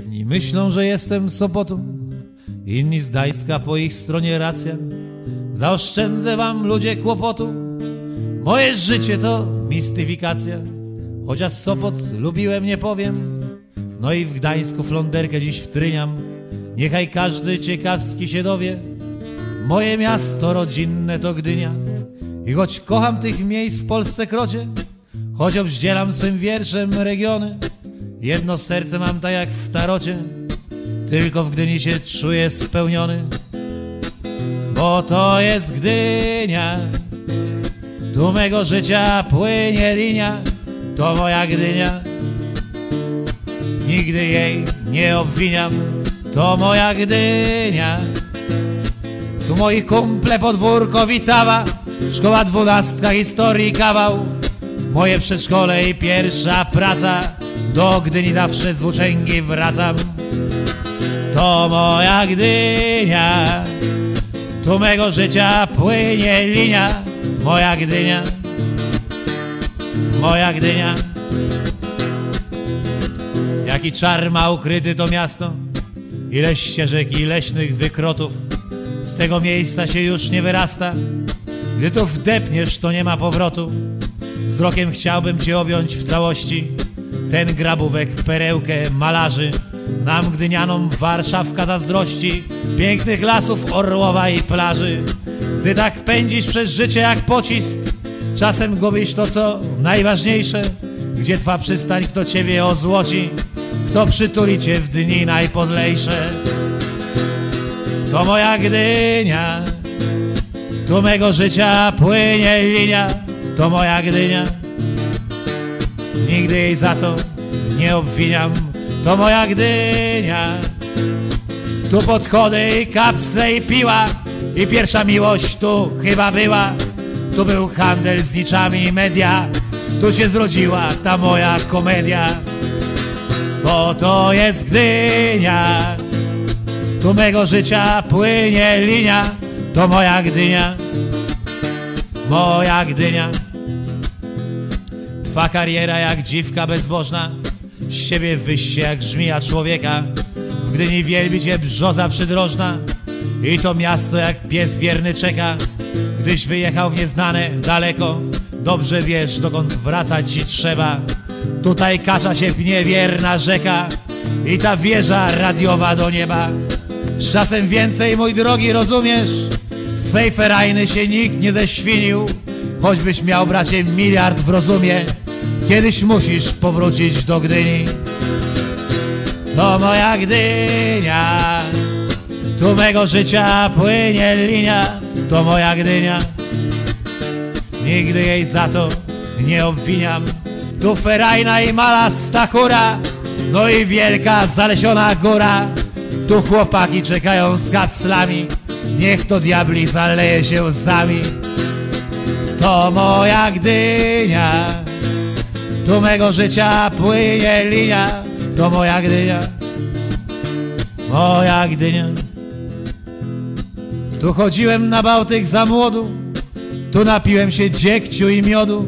Jedni myślą, że jestem z Sopotu, inni z Gdańska, po ich stronie racja. Zaoszczędzę wam ludzie kłopotu, moje życie to mistyfikacja. Chociaż Sopot lubiłem, nie powiem, no i w Gdańsku flonderkę dziś wtryniam. Niechaj każdy ciekawski się dowie, moje miasto rodzinne to Gdynia. I choć kocham tych miejsc w Polsce krocie, choć obździelam swym wierszem regiony, jedno serce mam tak jak w tarocie, tylko w Gdyni się czuję spełniony. Bo to jest Gdynia, tu mego życia płynie linia, to moja Gdynia. Nigdy jej nie obwiniam, to moja Gdynia. Tu moi kumple podwórko witawa, szkoła dwunastka historii kawał. Moje przedszkole i pierwsza praca, do Gdyni zawsze z włóczęgi wracam. To moja Gdynia, tu mego życia płynie linia, moja Gdynia, moja Gdynia. Jaki czar ma ukryty to miasto, ile ścieżek i leśnych wykrotów, z tego miejsca się już nie wyrasta, gdy tu wdepniesz, to nie ma powrotu. Wzrokiem chciałbym cię objąć w całości, ten grabówek perełkę malarzy, nam gdynianom Warszawka zazdrości, pięknych lasów Orłowa i plaży. Gdy tak pędzisz przez życie jak pocisk, czasem gubisz to co najważniejsze, gdzie twa przystań, kto ciebie ozłoci, kto przytuli cię w dni najpodlejsze. To moja Gdynia, tu mego życia płynie linia, to moja Gdynia. Nigdy jej za to nie obwiniam, to moja Gdynia. Tu podchody i kapsle i piła i pierwsza miłość tu chyba była. Tu był handel z niczami i media, tu się zrodziła ta moja komedia. Bo to jest Gdynia, tu mego życia płynie linia, to moja Gdynia, moja Gdynia. Twa kariera jak dziwka bezbożna, z siebie wyjście jak żmija człowieka. W Gdyni wielbi cię brzoza przydrożna i to miasto jak pies wierny czeka. Gdyś wyjechał w nieznane daleko, dobrze wiesz dokąd wracać ci trzeba. Tutaj kacza się pnie wierna rzeka i ta wieża radiowa do nieba. Z czasem więcej, mój drogi, rozumiesz? Z twej ferajny się nikt nie ześwinił, choćbyś miał, bracie, miliard w rozumie. Kiedyś musisz powrócić do Gdyni. To moja Gdynia, tu mego życia płynie linia, to moja Gdynia. Nigdy jej za to nie obwiniam. Tu ferajna i mala stachura, no i wielka zalesiona góra. Tu chłopaki czekają z kapslami, niech to diabli zaleje się łzami. To moja Gdynia, tu mego życia płynie linia, to moja Gdynia, moja Gdynia. Tu chodziłem na Bałtyk za młodu, tu napiłem się dziegciu i miodu,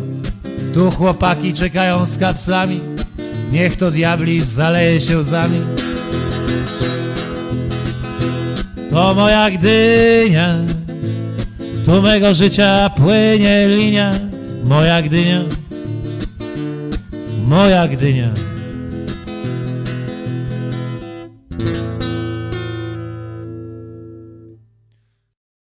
tu chłopaki czekają z kapslami, niech to diabli zaleje się łzami. To moja Gdynia, tu mego życia płynie linia, moja Gdynia, moja Gdynia.